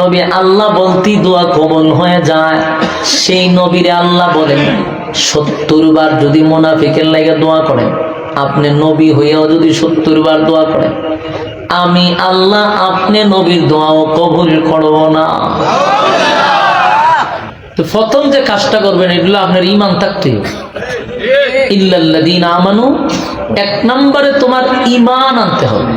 নবী আল্লাহ বলতি দোয়া কবল হয়ে যায়। সেই নবীরে আল্লাহ বলেন, সত্তর বার যদি মোনাফিকের লাগে দোয়া করেন আপনি নবী হইয়াও যদি সত্তর বার দোয়া করেন আমি আল্লাহ আপনি নবীর দোয়াও কবুল করব না। প্রথম যে কাজটা করবেন, এগুলো আপনার ইমান থাকতে হবে। ইল্লাল্লাযীনা আমানু, এক নম্বরে তোমার ইমান আনতে হবে।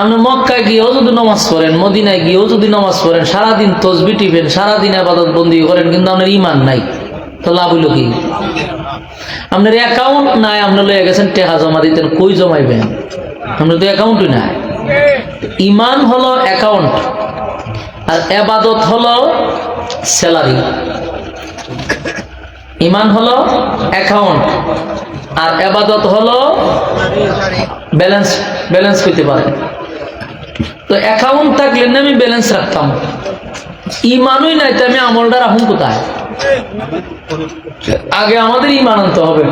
আপনি মক্কায় গিয়েও যদি নামাজ পড়েন, মদিনায় গিয়েও যদি নামাজ পড়েন, সারাদিন তসবি টিপেন, সারাদিন আবাদত বন্দি করেন, কিন্তু আপনার ইমান নাই। তো লাভ হইল কি? আপনার নাই গেছেন জমা দিতেন, কই জমাইবেন? আপনার অ্যাকাউন্টই নাই। ইমান হলো অ্যাকাউন্ট আর স্যালারি ইমান হলো অ্যাকাউন্ট আর ব্যালেন্স ব্যালেন্স পেতে পারে। তো অ্যাকাউন্ট থাকলে না আমি ব্যালেন্স রাখতাম। ইমানই নাই তো আমি আমলটা রাখুন কোথায়? আগে আমাদের ইমান আনতে হবে।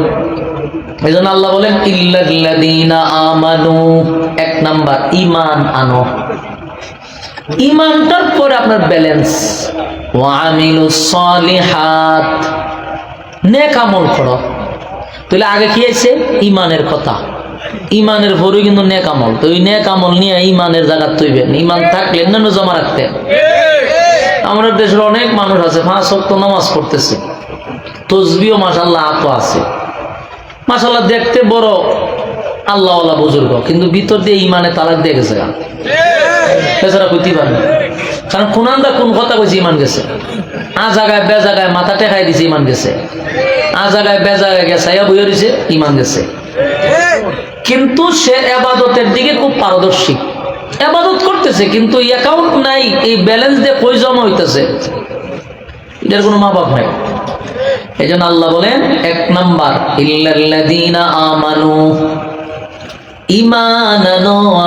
এই জন্য আল্লাহ বলেন আমানু। এক নাম্বার, ইমান আনো। ইমানটার পরে আপনার ব্যালেন্স নেক আমল করো। তাহলে আগে কি আছে? ইমানের কথা। ইমানের পরে কিন্তু নেক আমল। তো ওই নেক আমল নিয়ে ইমানের জায়গা তৈবেন ইমান থাকলে অন্যান্য জমা রাখতে আমাদের দেশের অনেক মানুষ আছে, পাঁচ সপ্তাহ নামাজ পড়তেছে। তসবিও মাসাল্লাহ আত আছে। মাসাল্লাহ দেখতে বড় আল্লাহওয়ালা বুজুর্গ, কিন্তু ভিতর দিয়ে ইমানে তালাক দিয়ে গেছে। এছাড়া কইতে পারে না। কারণ কোনান্দা কোন কথা কইছে ইমান গেছে? আ জায়গায়, বে জায়গায় মাথা টেকাই দিছে ইমান গেছে। আ জায়গায়, বে জায়গায় দিছে, ইমান গেছে। কিন্তু সে আবাদতের দিকে খুব পারদর্শী। আবাদত করতেছে, কিন্তু অ্যাকাউন্ট নাই, এই ব্যালেন্স দিয়ে কই জমা হইতেছে? এটার কোনো মা বাপ নাই। এই জন্য আল্লাহ বলেন, এক নাম্বার, ইল্লাল্লাযীনা আমানু ইমান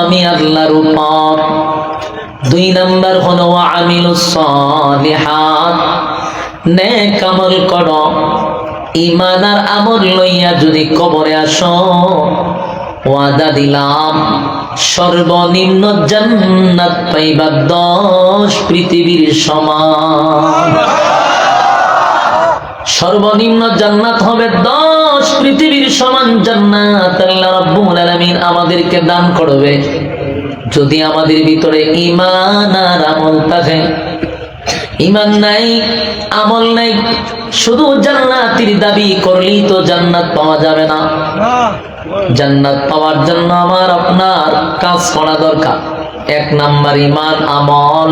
আমি আল্লাহর উপর দুই নাম্বার হলো আমিলুস সালিহাত, নেক আমল করো। ইমান আর আমল লইয়া যদি কবরে আসো, ওয়াদা দিলাম, সর্বনিম্ন জান্নাত পাইবা দশ পৃথিবীর সমান। সর্বনিম্ন জান্নাত হবে দশ পৃথিবীর সমান জান্নাত। আল্লাহ রাব্বুল আলামিন আমাদেরকে দান করবে। যদি আমাদের ভিতরে ইমান আর আমল থাকে ঈমান নাই আমল নাই শুধু জান্নাতের দাবি করলেই তো জান্নাত পাওয়া যাবে না। জান্নাত পাওয়ার জন্য আমার আপনার কাজ করা দরকার। এক নাম্বার ইমান আমল।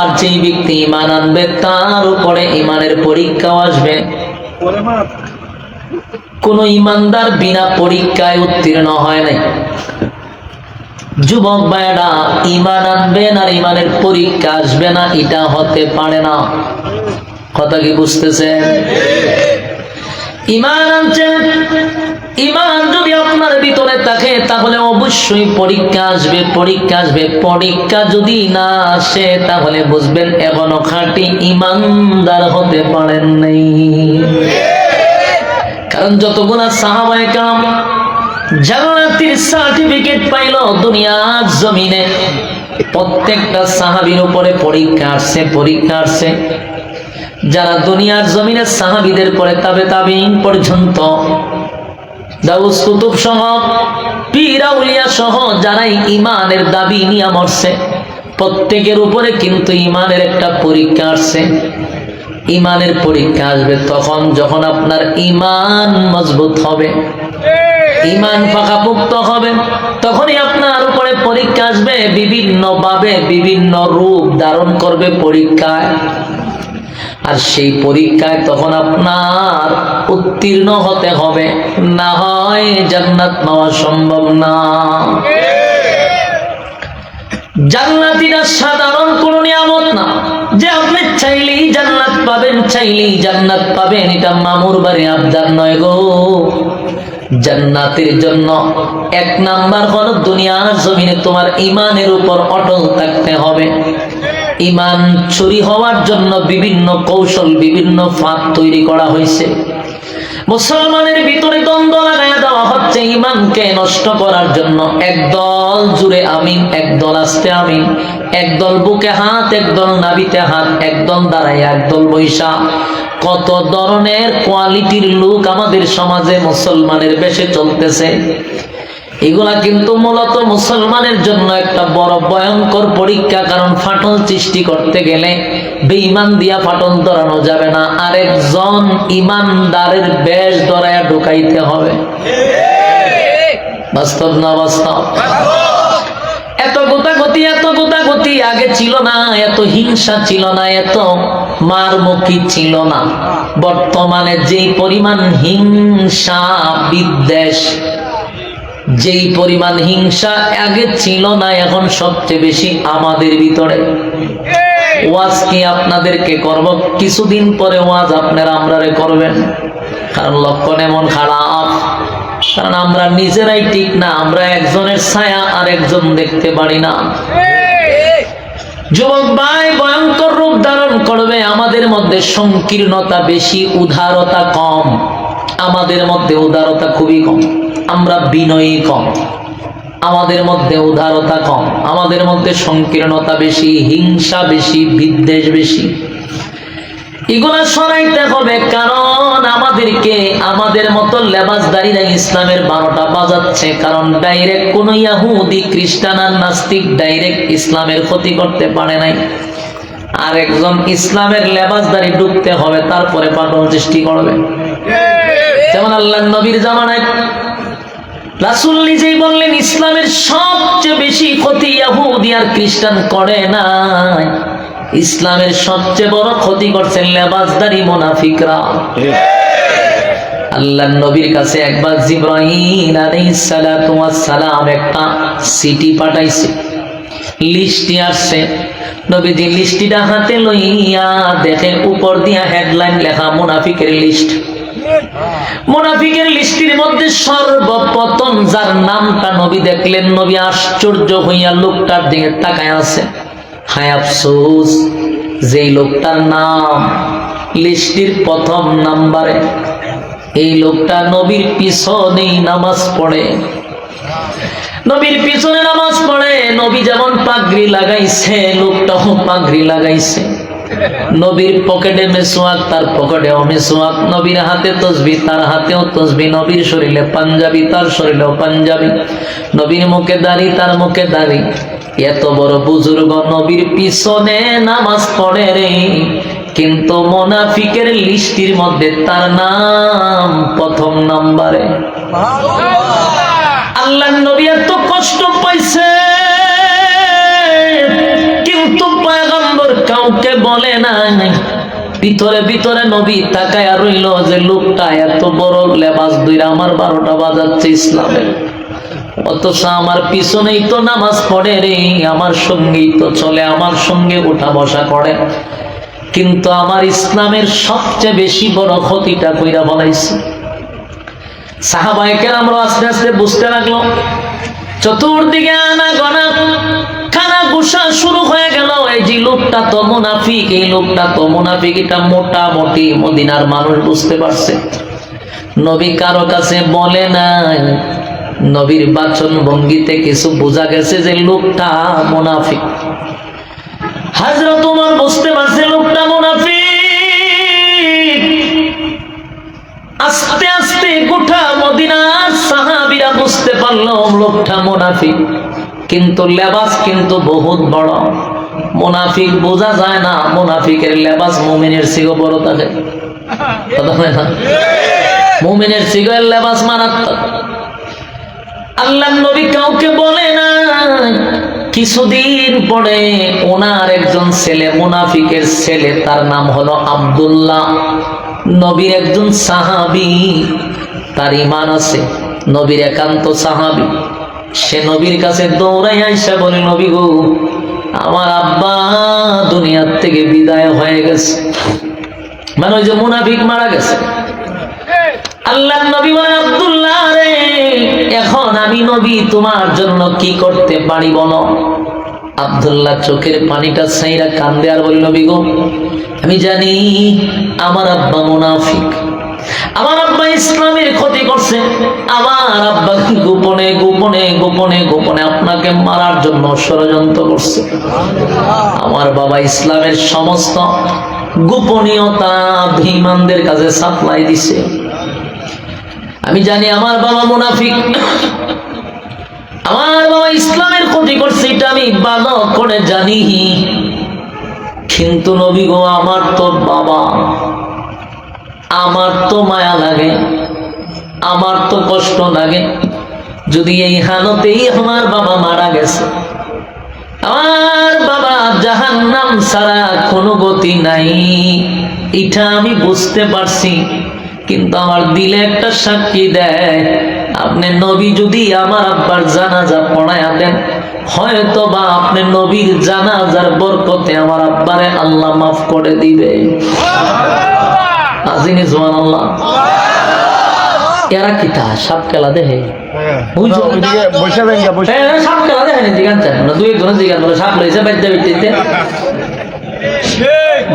আর যেই ব্যক্তি ঈমান আনবে তার উপরে ঈমানের পরীক্ষাও আসবে। কোন ইমানদার বিনা পরীক্ষায় উত্তীর্ণ হয় নাই। যুবক ভাইরা ইমান আনবেন আর ইমানের পরীক্ষা আসবে না, এটা হতে পারে না। কথা কি বুঝতেছেন ইমান আনছেন ইমান যদি আপনার ভিতরে থাকে, তাহলে অবশ্যই পরীক্ষা আসবে পরীক্ষা আসবে। পরীক্ষা যদি না আসে, তাহলে বুঝবেন এখনও খাঁটি ইমানদার হতে পারেন নাই। কারণ যতগুলা সাহাবায়ে কাম জান্নাতের সার্টিফিকেট পাইল দুনিয়ার জমিনে। প্রত্যেকটা সাহাবীর উপরে পরীক্ষা আসছে পরীক্ষা আসছে। যারা দুনিয়ার জমিনে সাহাবিদের পরে তাবে তাবিন পর্যন্ত, দাউস সহ যারাই দাবি নিয়ে প্রত্যেকের উপরে কিন্তু একটা পরীক্ষা আসছে। পরীক্ষা আসবে তখন যখন আপনার ইমান মজবুত হবে। ইমান পাকাপুক্ত হবে তখনই আপনার উপরে পরীক্ষা আসবে বিভিন্ন ভাবে বিভিন্ন রূপ ধারণ করবে পরীক্ষায়। আর সেই পরীক্ষায় তখন আপনার উত্তীর্ণ হতে হবে না হয় জান্নাত নেওয়া সম্ভব না। জান্নাতিরা সাধারণ কোন নিয়ামত না যে আপনি চাইলেই জান্নাত পাবেন চাইলেই জান্নাত পাবেন এটা মামুর বাড়ি আবদার নয় গো। জান্নাতের জন্য এক নাম্বার হল দুনিয়ার জমিনে তোমার ইমানের উপর অটল থাকতে হবে। ইমান চুরি হওয়ার জন্য বিভিন্ন কৌশল, বিভিন্ন ফাঁদ তৈরি করা হয়েছে। মুসলমানের ভিতরে দ্বন্দ্ব লাগাইয়া দেওয়া হচ্ছে ইমানকে নষ্ট করার জন্য। একদল জুড়ে আমিন একদল আসতে আমিন একদল বুকে হাত একদল নাবিতে হাত একদল দাঁড়াইয়া একদল বৈশা। কত ধরনের কোয়ালিটির লোক আমাদের সমাজে মুসলমানের বেশে চলতেছে? এগুলা কিন্তু মূলত মুসলমানের জন্য একটা বড় ভয়ঙ্কর পরীক্ষা, কারণ ফাটল সৃষ্টি করতে গেলে বেঈমান দিয়া ফাটল ধরানো যাবে না। আরেকজন ইমানদারের বেশ ধরায়া ঢুকাইতে হবে। বাস্তব না বাস্তব? গোতাগতি আগে ছিল না, এত হিংসা ছিল না, এত মারমুখী ছিল না। বর্তমানে যেই পরিমাণ হিংসা বিদ্বেষ, যেই পরিমাণ হিংসা আগে ছিল না, এখন সবচেয়ে বেশি আমাদের ভিতরে। ওয়াজ কি আপনাদেরকে করব? কিছুদিন পরে ওয়াজ আপনারা আমরারে করবেন। কারণ লক্ষণ এমন খারাপ। কারণ আমরা নিজেরাই ঠিক না, আমরা একজনের ছায়া আর একজন দেখতে পারি না। যুবক ভাই, ভয়ঙ্কর রূপ ধারণ করবে। আমাদের মধ্যে সংকীর্ণতা বেশি, উদারতা কম। আমাদের মধ্যে উদারতা খুবই কম। আমরা বিনয়ী কম। আমাদের মধ্যে উদারতা কম। আমাদের মধ্যে সংকীর্ণতা বেশি, হিংসা বেশি, বিদ্বেষ বেশি। এগুলা সরাইতে হবে, কারণ আমাদেরকে আমাদের মতো লেবাসদারীরা ইসলামের বারোটা বাজাচ্ছে, কারণ ডাইরেক্ট কোন ইয়াহুদি খ্রিস্টান আর নাস্তিক ডাইরেক্ট ইসলামের ক্ষতি করতে পারে নাই। আর একজন ইসলামের লেবাসদারি ডুবতে হবে, তারপরে পাটন সৃষ্টি করবে। যেমন আল্লাহ নবীর জামানায় রাসুল নিজেই বললেন, ইসলামের সবচেয়ে বেশি ক্ষতি ইয়াহুদি আর খ্রিস্টান করে নাই। ইসলামের সবচেয়ে বড় ক্ষতি করছেন লেবাসদারি মোনাফিকরা। আল্লাহ নবীর কাছে একবার জিব্রাহিম সালাম একটা সিটি পাঠাইছে। লিস্টি আসছে। নবীজি লিস্টিটা হাতে লইয়া দেখে উপর দিয়া হেডলাইন লেখা মুনাফিকের লিস্ট। মুনাফিকের লিস্টির মধ্যে সর্বপ্রথম যার নামটা নবী দেখলেন, নবী আশ্চর্য হইয়া লোকটার দিকে তাকায় আছে। হায় আফসোস, যেই লোকটার নাম, লিস্টির প্রথম নাম্বারে, এই লোকটা নবীর পিছনেই নামাজ পড়ে। নবীর পিছনে নামাজ পড়ে, নবী যেমন পাগড়ি লাগাইছে, লোকটাও পাগড়ি লাগাইছে। নবীর পকেটে মেসোয়াক তার পকেটেও মেসোয়াক নবীর হাতে তসবি তার হাতেও তসবি। নবীর শরীরে পাঞ্জাবি তার শরীরেও পাঞ্জাবি। নবীর মুখে দাড়ি তার মুখে দাড়ি। এত বড় বুজুর্গ নবীর পিছনে নামাজ পড়ে রে। কিন্তু মোনাফিকের লিস্টির মধ্যে তার নাম প্রথম নাম্বারে। আল্লাহ নবী এত কষ্ট পাইছে। বলে নাই। ভিতরে ভিতরে নবী তাকায় রইল যে লোকটা এত বড় লেবাস দুইরা আমার বারোটা বাজাচ্ছে ইসলামের অথচ আমার পিছনেই তো নামাজ পড়ে রে, আমার সঙ্গেই তো চলে, আমার সঙ্গে বসা করে। কিন্তু আমার ইসলামের সবচেয়ে বেশি বড় ক্ষতিটা কইরা বলাইছে। সাহাবাইকে আমরা আস্তে আস্তে বুঝতে লাগল, চতুর্দিকে আনা খানা গুসা শুরু হয়ে গেল। এই যে লোকটা তো এই লোকটা তো এটা মোটামুটি মদিনার মানুষ বুঝতে পারছে। নবী কারও কাছে বলে নাই। নবীর বাচন ভঙ্গিতে কিছু বোঝা গেছে যে লোকটা হাজরা তোমার বুঝতে পারছে লোকটা মুনাফিক। আস্তে আস্তে গোটা মদিনার সাহাবিরা বুঝতে পারল লোকটা মুনাফিক। কিন্তু লেবাস কিন্তু বহুত বড়। মোনাফিক বোঝা যায় না, মুনাফিকের লেবাস মুমিনের সিগো বড় থাকে মুমিনের সিগের লেবাস মারাত্মক। আল্লাহ নবী কাউকে বলে না, কিছুদিন পরে ওনার একজন ছেলে, মুনাফিকের ছেলে, তার নাম হলো আব্দুল্লাহ। নবীর একজন সাহাবি, তার ইমান আছে, নবীর একান্ত সাহাবি। সে নবীর কাছে দৌড়াই আইসা বলে, নবী গো, আমার আব্বা দুনিয়ার থেকে বিদায় হয়ে গেছে। মানে ওই যে মুনাফিক মারা গেছে। আল্লাহ নবী বলে, আব্দুল্লাহ রে, এখন আমি নবী, তোমার জন্য কি করতে পারি বলো? আব্দুল্লাহ চোখের পানিটা সাইরা কান্দে আর বলল নবী গো, আমি জানি আমার আব্বা মুনাফিক। আমার আব্বা ইসলামের ক্ষতি করছে। আমার আব্বা গোপনে গোপনে গোপনে গোপনে আপনাকে মারার জন্য ষড়যন্ত্র করছে। আমার বাবা ইসলামের সমস্ত গোপনীয়তা ভিমানদের কাছে সাপ্লাই দিছে। আমি জানি আমার বাবা মুনাফিক। আমার বাবা ইসলামের ক্ষতি করছে, এটা আমি ভালো করে জানি। কিন্তু নবী গো, আমার তো বাবা আমার তো মায়া লাগে, আমার তো কষ্ট লাগে। যদি এই হালতেই আমার বাবা মারা গেছে, আমার বাবা জাহান নাম ছাড়া কোনো গতি নাই। এটা আমি বুঝতে পারছি, কিন্তু আমার দিলে একটা সাক্ষী দেয়, আপনি নবী যদি আমার আব্বার জানাজা পড়ায়া দেন হয়তো বা আপনি নবীর জানাজার বরকতে আমার আব্বারে আল্লাহ মাফ করে দিবে। আজিনি জোয়ান আল্লাহ এরা কিতা সাপ খেলা দেহে হ্যাঁ, সাপ খেলা দেখেনি জিগান চান না দুই একজনের জিগান বলে সাপ লইছে বাইদ্যা বিদ্যিতে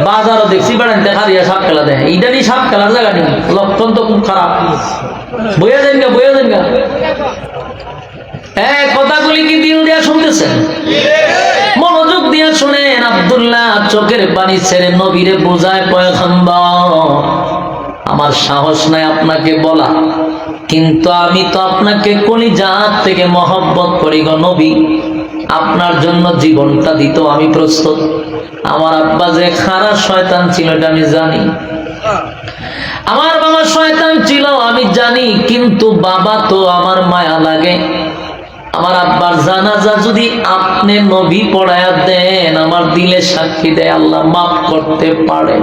বাজারও দেখছি বেড়ান দেখা দিয়া সাপ খেলা এইটা নিয়ে সাপ খেলার জায়গা নেই। লক্ষণ তো খুব খারাপ। বইয়া দেন গা বইয়া দেন গা। হ্যাঁ কথাগুলি কি দিল দিয়া শুনতেছেন? মনোযোগ দিয়া শুনেন, আব্দুল্লাহ চোখের পানি ছেড়ে নবীরে বোঝায় পয়খম্বর আমার সাহস নাই আপনাকে বলা, কিন্তু আমি তো আপনাকে কলিজাত থেকে মহব্বত করি গো নবী। আপনার জন্য জীবনটা দিত আমি প্রস্তুত। আমার আব্বা যে খারাপ শয়তান ছিল, এটা আমি জানি। আমার বাবা শয়তান ছিল, আমি জানি, কিন্তু বাবা তো আমার মায়া লাগে। আমার আব্বার জানাজা যদি আপনি নবী পড়ায়া দেন, আমার দিলে সাক্ষী দেয়, আল্লাহ মাফ করতে পারে।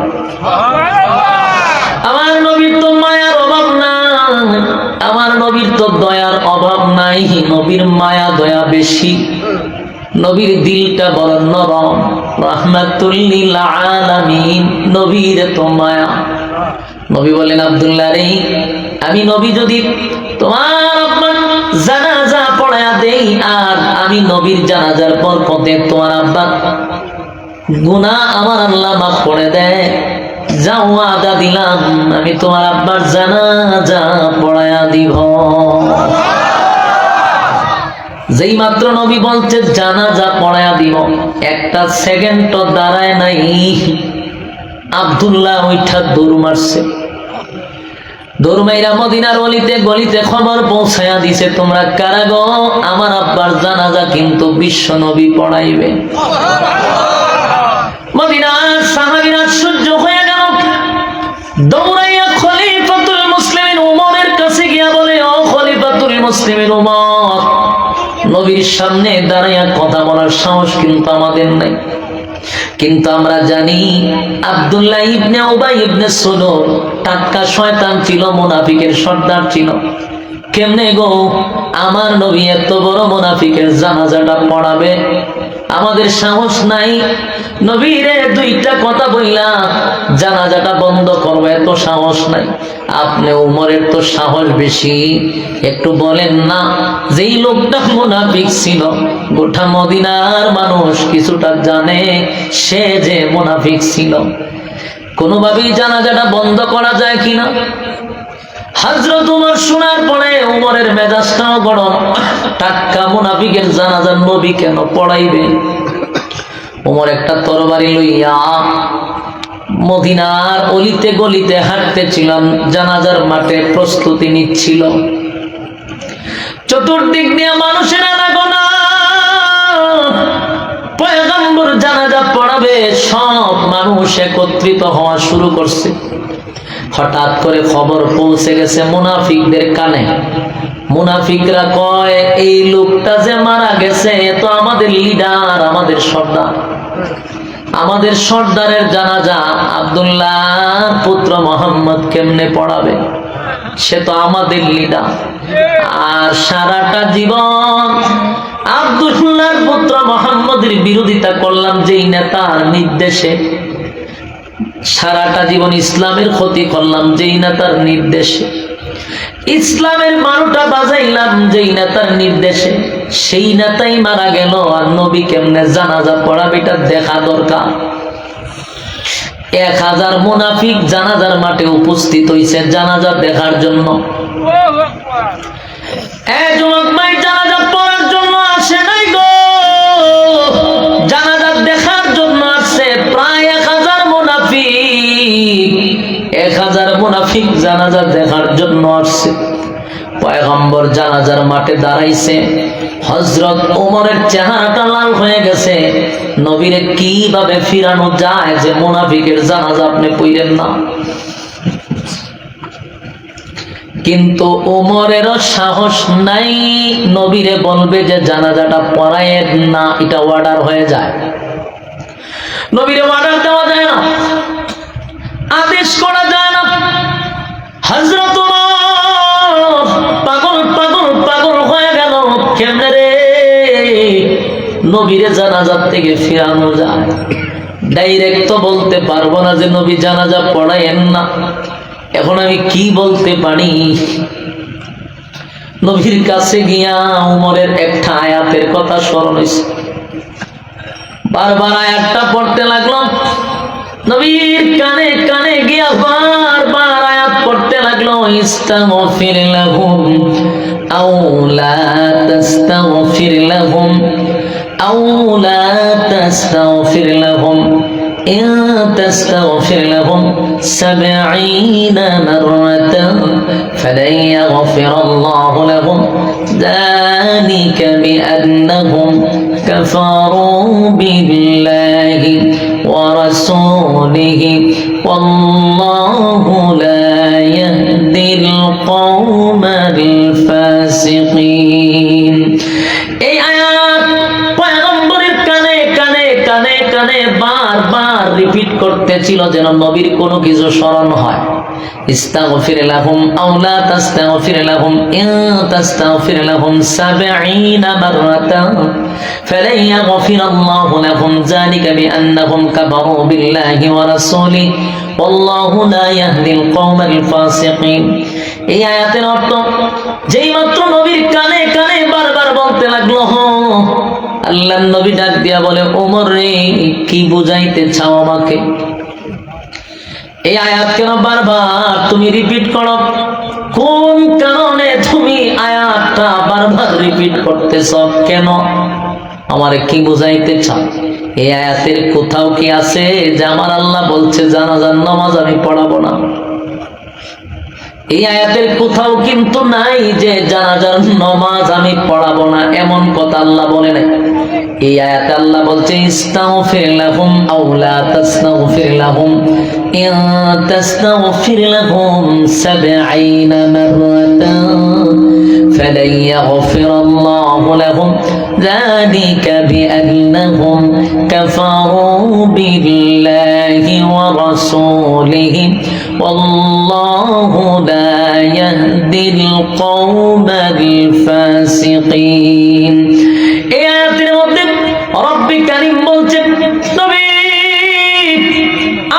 আমার নবীর তো মায়ার অভাব নাই, আমার নবীর তো দয়ার অভাব নাই, নবীর মায়া দয়া বেশি। নবীর দিলটা বড় নরম, রহমাতুল্লিল আলামিন, নবীর তো মায়া। নবী বলেন, আব্দুল্লাহ রে, আমি নবী যদি তোমার দেই আর আমি নবীর জানাজার পর পথে তোমার আব্বা গুনাহ আমার আল্লাহ মাফ করে দেয়। যাও আদা দিলাম, আমি তোমার আব্বার জানাজা পড়ায়া দিব। যেই মাত্র নবী বলছে জানাজা পড়ায়া দিব, একটা সেকেন্ড তো দাঁড়ায় নাই। আব্দুল্লাহ ওইটা দৌড় মারছে। দৌড়মাইরা মদিনার অলিতে গলিতে খবর পৌঁছায়া দিছে, তোমরা কারা গো? আমার আব্বার জানাজা কিন্তু বিশ্ব নবী পড়াইবে। হয়ে সামনে দাঁড়াইয়া কথা বলার সাহস কিন্তু আমাদের নাই। কিন্তু আমরা জানি আবদুল্লাহ ইবনে উবাই ইবনে সুলুর টাটকা শয়তান ছিল, মোনাফিকের সর্দার ছিল। কেমনে গো? আমার নবী এত বড় মোনাফিকের জানাজাটা পড়াবে? আমাদের সাহস নাই নবীরে দুইটা কথা বইলা জানাজাটা বন্ধ করব এত সাহস নাই। আপনি উমরের তো সাহস বেশি। একটু বলেন না, যেই লোকটা মুনাফিক ছিল, গোটা মদিনার মানুষ কিছুটা জানে, সে যে মুনাফিক ছিল। কোনোভাবেই জানাজাটা বন্ধ করা যায় কিনা? হাজরত উমর শোনার পরে উমরের মেজাজটাও গরম টাক্কা মুনাফিকের জানাজার নবী কেন পড়াইবে? উমর একটা তরবারি লইয়া মদিনার অলিতে গলিতে হাঁটতেছিলাম, জানাজার মাঠে প্রস্তুতি নিচ্ছিল। চতুর্দিক দিয়ে মানুষের আনাগোনা পয়গম্বর জানাজা পড়াবে, সব মানুষ একত্রিত হওয়া শুরু করছে। হঠাৎ করে খবর পৌঁছে গেছে মুনাফিকদের কানে। মুনাফিকরা কয়, এই লোকটা যে মারা গেছে তো আমাদের লিডার আমাদের সর্দার। আমাদের সর্দারের জানাজা আব্দুল্লাহ পুত্র মোহাম্মদ কেমনে পড়াবে? সে তো আমাদের লিডার আর সারাটা জীবন আব্দুল্লাহর পুত্র মোহাম্মদের বিরোধিতা করলাম যেই নেতার নির্দেশে। সারাটা জীবন ইসলামের ক্ষতি করলাম যেই নেতার নির্দেশে। ইসলামের বারোটা বাজাইলাম, যেই নেতার নির্দেশে। সেই নেতাই মারা গেল, আর নবী কেমনে জানাজা পড়াবে এটা দেখা দরকার। এক হাজার মুনাফিক জানাজার মাঠে উপস্থিত হয়েছে জানাজা দেখার জন্য। জানাজা পড়ার জন্য আসে নাই গো। মুনাফিক জানাজা দেখার জন্য আসছে। পয়গম্বর জানাজার মাঠে দাঁড়াইছে। হজরত ওমরের চেহারাটা লাল হয়ে গেছে। নবীরে কীভাবে ফিরানো যায় যে মুনাফিকের জানাজা আপনি পইলেন না? কিন্তু ওমরেরও সাহস নাই। নবীরে বলবে যে জানাজাটা পড়ায়ের না, এটা অর্ডার হয়ে যায়। নবীরে অর্ডার দেওয়া যায় না। আদেশ করা যায় না। হজরত পাগল পাগল পাগল হয়ে গেল। কেমনে রে? নবীরে জানাজার থেকে ফিরানো যায়। ডাইরেক্ট তো বলতে পারব না যে নবী জানাজা পড়ায়েন না। এখন আমি কি বলতে পারি? নবীর কাছে গিয়া উমরের একটা আয়াতের কথা স্মরণ হয়েছে বারবার আয়াতটা পড়তে লাগলাম। নবীর কানে কানে تستغفر لهم أو لا تستغفر لهم أو لا تستغفر لهم إن تستغفر لهم سبعين مرة فلن يغفر الله لهم ذلك بأنهم كفروا بالله ورسوله والله لا يهدي القوم الفاسقين এই আয়াত পয়গম্বরের কানে কানে কানে কানে বারবার রিপিট করতেছিল যেন নবীর কোনো কিছু স্মরণ হয় ইস্তাগফির লাহুম আও লা তাস্তাগফির লাহুম ইন তাস্তাগফির লাহুম 70 মাররাতান فلن يغفر الله لهم ذلك بأنهم كفروا بالله ورسوله والله لا يهدي القوم الفاسقين এই আয়াতের অর্থ, যেই মাত্র নবীর কানে কানে বারবার বলতে লাগল আল্লাহ নবী ডাক দিয়া বলে, ওমর রে, কি বুঝাইতে চাও আমাকে? এই আয়াত কেন বারবার তুমি রিপিট করো? কোন কারণে তুমি আয়াতটা বারবার রিপিট করতেছ? কেন? আমারে কি বুঝাইতে চাও? এই আয়াতের কোথাও কি আছে যে আমার আল্লাহ বলছে, জানাজার নামাজ আমি পড়াবো না? এই আয়াতের কোথাও কিন্তু নাই যে জানাজার নমাজ আমি পড়াবো না এমন কথা আল্লাহ বলে নাই এই আয়াতে আল্লাহ বলছে ইস্তাগফির লাহুম আও লা তাস্তাগফির লাহুম ইন তাস্তাগফির লাহুম 70 মাররাতান فلن يغفر الله لهم ذلك بأنهم كفروا بالله ورسوله والله لا يهدي القوم الفاسقين এই আয়াতের মধ্যে রব্বি কারিম বলছেন নবী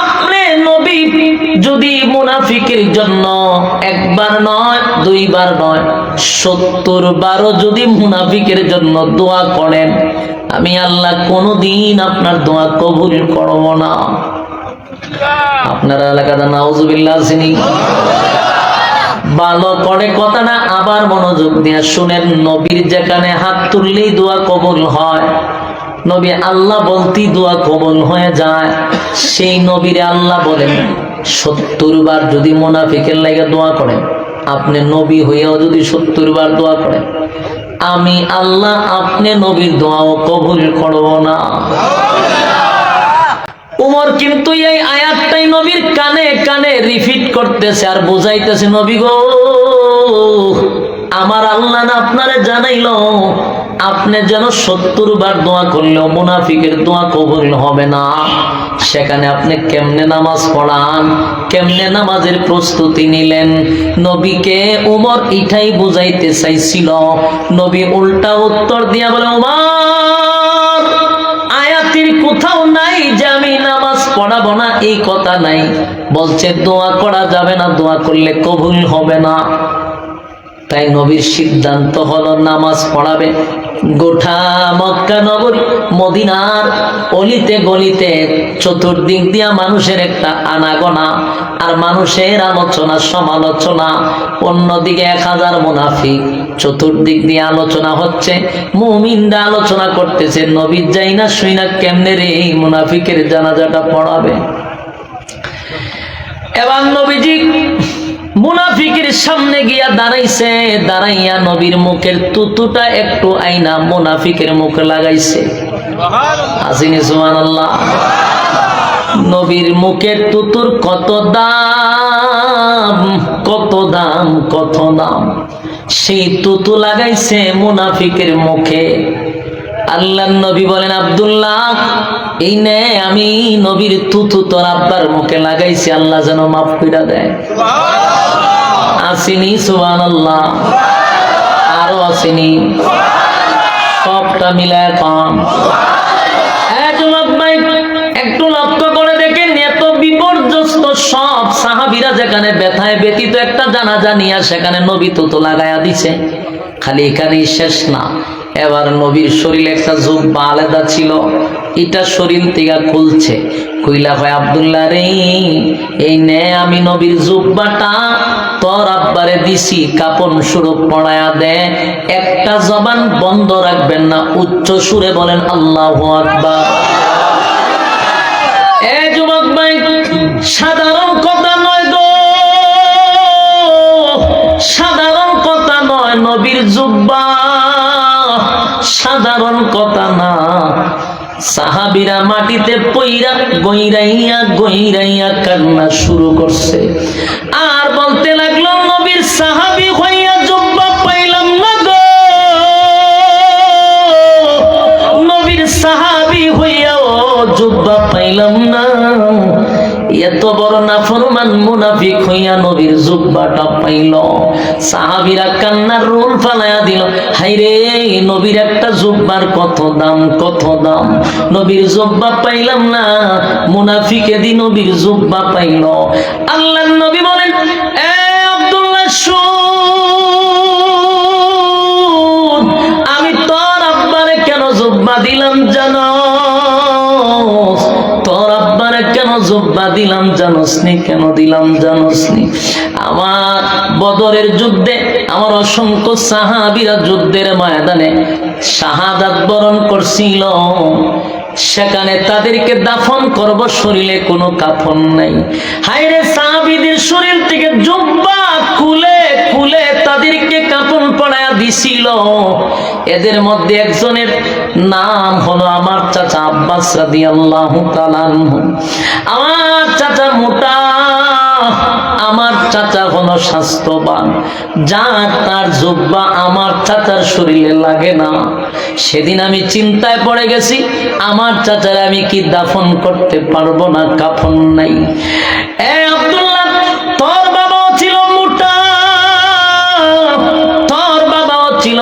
আপনি নবী যদি মুনাফিকের জন্য একবার নয় দুইবার নয় সত্তর বারো যদি মুনাফিকের জন্য দোয়া করেন আমি আল্লাহ কোনোদিন আপনার দোয়া কবুল করব না আপনার এলাকাতে নাউজুবিল্লাহ আসেনি ভালো করে কথাটা আবার মনোযোগ দিয়ে শুনেন, নবীর যেখানে হাত তুললেই দোয়া কবুল হয়। নবী আল্লাহ বলতেই দোয়া কবুল হয়ে যায়। সেই নবীরে আল্লাহ বলেন, সত্তর বার যদি মোনাফিকের লাগে দোয়া করেন, আপনি নবী হইয়াও যদি সত্তর বার দোয়া করেন, আমি আল্লাহ আপনি নবীর দোয়াও কবুল করব না। উমর কিন্তু এই আয়াতটাই নবীর কানে কানে রিপিট করতেছে আর বুঝাইতেছে, নবী গো, আমার আল্লাহ না আপনারে জানাইল। আপনি যেন সত্তর বার দোয়া করলেও মুনাফিকের দোয়া কবুল হবে না। সেখানে আপনি কেমনে নামাজ পড়ান? কেমনে নামাজের প্রস্তুতি নিলেন? নবীকে উমর ইঠাই বুঝাইতে চাইছিল। নবী উল্টা উত্তর দিয়া বলে, উমর পড়াবো না এই কথা নাই। বলছে, দোয়া করা যাবে না, দোয়া করলে কবুল হবে না। তাই নবীর সিদ্ধান্ত হলো, নামাজ পড়াবে। গোঠা মক্কা নগরী, মদিনার অলিতে গলিতে চতুর্দিক দিয়া মানুষের একটা আনাগোনা আর মানুষের আলোচনা, সমালোচনা। অন্যদিকে এক হাজার মুনাফিক। চতুর্দিক দিয়ে আলোচনা হচ্ছে, মুমিনরা আলোচনা করতেছে, নবীর যাই না শুই না কেমনে রে এই মুনাফিকের জানাজাটা পড়াবে? এবার নবীজি মুনাফিকের সামনে গিয়া দাঁড়াইছে, দাঁড়াইয়া নবীর মুখের তুতুটা একটু আইনা মুনাফিকের মুখে লাগাইছে। আল্লাহ নবীর মুখের তুতুর কত দাম কত দাম কত দাম। সেই তুতু লাগাইছে মুনাফিকের মুখে। আল্লাহ নবী বলেন, আব্দুল্লাহ এই নে আমি নবীর তুতু তোর আব্বার মুখে লাগাইছি আল্লাহ যেন মাফ কইরা দেয়। আসিনি সুবান আল্লাহ আরও আসিনি। সবটা মিলায় কম একটু লক্ষ্য করে দেখেন এত বিপর্যস্ত সব সাহাবিরা যেখানে ব্যথায় ব্যতীত একটা জানাজা নিয়ে সেখানে নবী তো লাগায়া দিছে। খালি এখানেই শেষ না। এবার নবীর শরীরে একটা জুব্বা আলাদা ছিল। এটা শরীর থেকে খুলছে। কইলা ভাই আব্দুল্লাহ রে, এই নে আমি নবীর জুব্বাটা, তোর আব্বারে দিছি, কাপন স্বরূপ পড়ায়া দে। একটা জবান বন্ধ রাখবেন না, উচ্চ সুরে বলেন, আল্লাহ আকবার। এ যুবক ভাই, সাধারণ কথা নয় গো। সাধারণ কথা নয় নবীর জুব্বা। সাধারণ কথা না। সাহাবিরা মাটিতে পইরা গইরাইয়া গইরাইয়া কান্না শুরু করছে। আর বলতে লাগল, নবীর সাহাবি হইয়া জুব্বা পাইলাম না গো। নবীর সাহাবি হইয়া ও জুব্বা পাইলাম না নাফরমান মুনাফিক হইয়া নবীর জুব্বাটা পাইল। সাহাবিরা কান্নার রোল দিল, হাইরে, নবীর একটা জুব্বার কত দাম কত দাম? নবীর জুব্বা পাইলাম না, মুনাফিকে দি নবীর জুব্বা পাইল। আল্লাহ নবী বলেন, এ আব্দুল্লাহ আমি তোর আব্বারে কেন জুব্বা দিলাম জানো? জুব্বা দিলাম জানোস নি কেন দিলাম জানোস নি আমার বদরের যুদ্ধে, আমার অসংখ্য সাহাবিরা যুদ্ধের ময়দানে শাহাদাত বরণ করছিল। সেখানে তাদেরকে দাফন করব, শরীরে কোনো কাফন নাই। হাইরে সাহাবিদের শরীর থেকে জুব্বা খুলে খুলে তাদেরকে কাপন পড়ায়া দিছিল। এদের মধ্যে একজনের নাম হলো আমার চাচা আব্বাস তাআলা আনহু। আমার চাচা মোটা, আমার চাচা হলো স্বাস্থ্যবান। যার তার জুব্বা আমার চাচার শরীরে লাগে না। সেদিন আমি চিন্তায় পড়ে গেছি, আমার চাচার আমি কি দাফন করতে পারব না কাফন নাই। এ আব্দুল্লাহ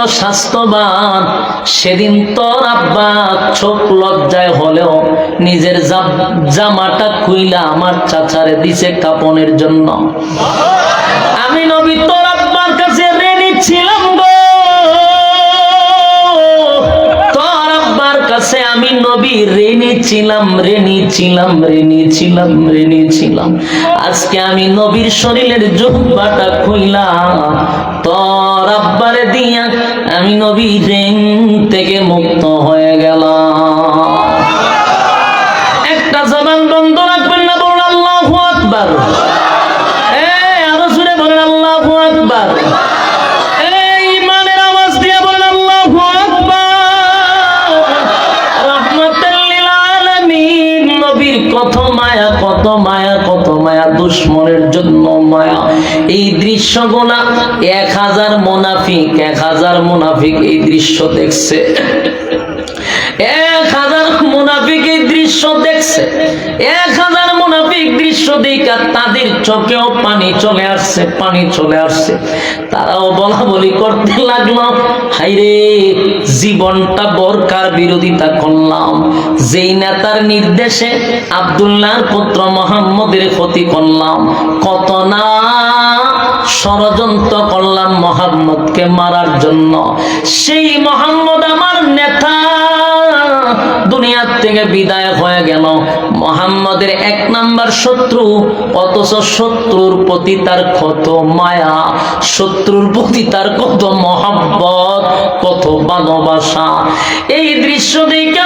স্বাস্থ্যবান। সেদিন তোর আব্বা চোখ লজ্জায় হলেও নিজের জাম- জামাটা খুইলা আমার চাচারে দিছে কাপনের জন্য। আমি নবী কাছে আমি নবী রেনি ছিলাম রেনি ছিলাম রেনি ছিলাম রেনি ছিলাম। আজকে আমি নবীর শরীরের জুব্বাটা খুইলাম তোর আব্বারে দিয়া আমি নবী রেন থেকে মুক্ত হয়ে গেলাম। এই দৃশ্যগুলা এক হাজার মুনাফিক, এক হাজার মুনাফিক এই দৃশ্য দেখছে। এক হাজার মুনাফিক এই দৃশ্য দেখছে। এক হাজার মুনাফিক দৃশ্য তাদের চোখেও পানি চলে আসছে, পানি চলে আসছে। তারাও বলা বলি করতে লাগল হাইরে জীবনটা বরকার বিরোধিতা করলাম। যেই নেতার নির্দেশে আব্দুল্লাহর পুত্র মোহাম্মদের ক্ষতি করলাম। কত না ষড়যন্ত্র করলাম মোহাম্মদকে মারার জন্য। সেই মোহাম্মদ আমার দুনিয়ার থেকে বিদায় হয়ে গেল। মোহাম্মদের এক নাম্বার শত্রু, অথচ শত্রুর প্রতি তার কত মায়া, শত্রুর প্রতি তার কত মহাব্বত, কত ভালোবাসা। এই দৃশ্য দেখে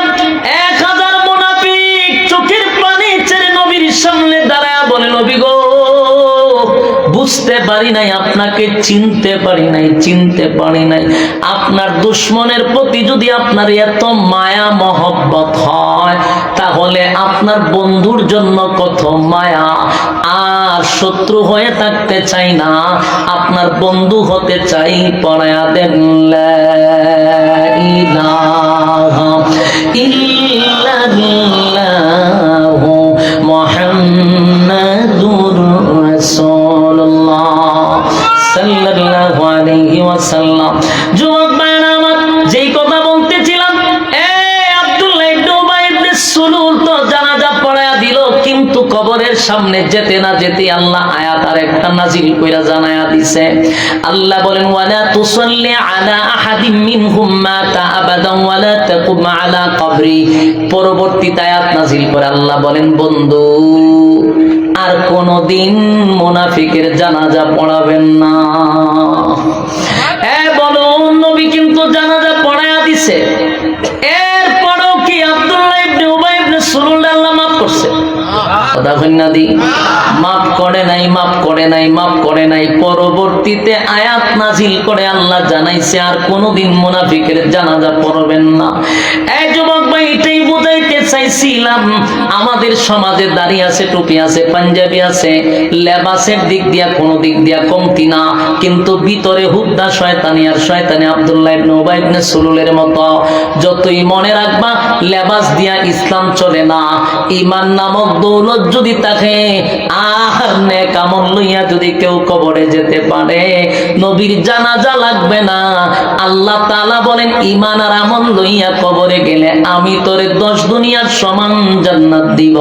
বুঝতে পারি নাই, আপনাকে চিনতে পারি নাই, চিনতে পারি নাই। আপনার দুশ্মনের প্রতি যদি আপনার এত মায়া, মহব্বত হয়, তাহলে আপনার বন্ধুর জন্য কত মায়া। আর শত্রু হয়ে থাকতে চাই না, আপনার বন্ধু হতে চাই, পড়ায়া দেন, লা সাল্লাল্লাহু আলাইহি ওয়াসাল্লাম। যুবক ভাইরা আমার, যেই কথা বলতেছিলাম, এ আব্দুল্লাহ ইবনে উবাই ইবনে সুলুল তো জানাজা পড়ায়া দিল, কিন্তু কবরের সামনে যেতে না যেতে আল্লাহ আয়াত আর একটা নাজিল কইরা জানায়া দিছে। আল্লাহ বলেন, ওয়ালা তুসাল্লি আলা আহাদিম মিনহুম মাতা আবাদান ওয়ালা তাকুম আলা কবরি। পরবর্তী আয়াত নাজিল করে আল্লাহ বলেন, বন্ধু আর কোনদিন মুনাফিকের জানাজা পড়াবেন না। জানাজা আল্লাহ করে পরবর্তীতে আয়াত নাজিল করে আল্লাহ জানাইছে, আর কোনোদিন মুনাফিকের জানাজা পড়বেন না। এই চাইছিলাম, আমাদের সমাজে দাড়ি আছে, টুপি আছে, পাঞ্জাবি আছে, লেবাসের দিক দিয়া কোনো দিক দিয়া কমতি না। কিন্তু ভিতরে হুদ্দা শয়তানি আর শয়তানি আব্দুল্লাহ ইবনে উবাই ইবনে সুলুলের মতো। যতই মনে রাখবা, লেবাস দিয়া ইসলাম চলে না। ইমান নামক দৌলত যদি থাকে আর নেক আমল লইয়া যদি কেউ কবরে যেতে পারে, নবীর জানাজা লাগবে না। আল্লাহ তাআলা বলেন, ইমান আর আমল লইয়া কবরে গেলে আমি তোরে দশ দুনিয়ার সমান জান্নাত দিব।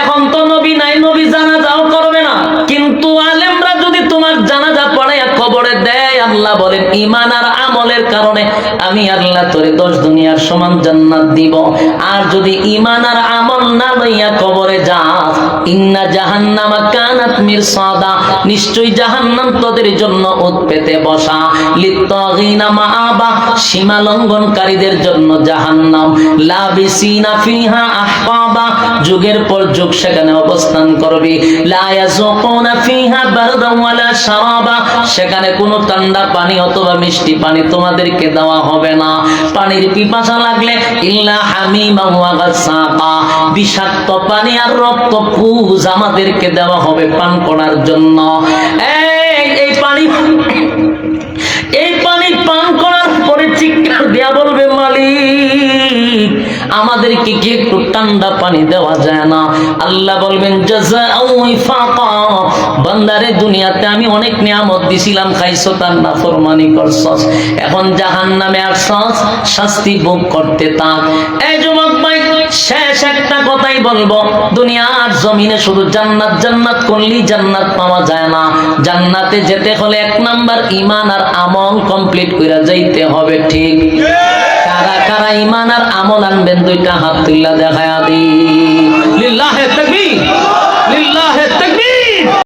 এখন তো নবী নাই, নবী জানাজাও করবে না। কিন্তু আলেমরা যদি তোমার জানাজা পড়াইয়া কবরে দেয় আল্লাহ বলেন ইমান আর আমলের কারণে আমি আল্লাহ তোরে দশ দুনিয়ার সমান জান্নাত দিব। আর যদি ইমান আর আমল না লইয়া কবরে যাস ইন্না জাহান্নামা কানাত মিরসাদা, নিশ্চয়ই জাহান্নাম তোদের জন্য উৎপেতে বসা। লিত্তাগিনা মাআবা সীমা লঙ্ঘনকারীদের জন্য জাহান্নাম। লাবিসিনা ফিহা আহকাবা যুগের পর যুগ সেখানে অবস্থান করবে। সেখানে কোনো ঠান্ডা পানি অথবা মিষ্টি পানি তোমাদেরকে দেওয়া হবে না। পানির পিপাসা লাগলে বিষাক্ত পানি আর রক্ত পুজ আমাদেরকে দেওয়া হবে পান করার জন্য। এই আমাদেরকে কি একটু ঠান্ডা পানি দেওয়া যায় না। আল্লাহ বলবেন বান্দারে, দুনিয়াতে আমি অনেক নিয়ামত দিছিলাম, খাইছো তার নাফরমানি করছস। এখন জাহান্নামে আসছস, শাস্তি ভোগ করতে থাক এই যুবক ভাই, শেষ একটা কথাই বলব। দুনিয়ার জমিনে শুধু জান্নাত জান্নাত করলেই জান্নাত পাওয়া যায় না। জান্নাতে যেতে হলে এক নাম্বার ইমান আর আমল কমপ্লিট করে যাইতে হবে, ঠিক? কারা কারা ইমান আর আমল আনবেন দুইটা হাত তুল্লা দেখায় দি লিল্লাহে তাকবীর।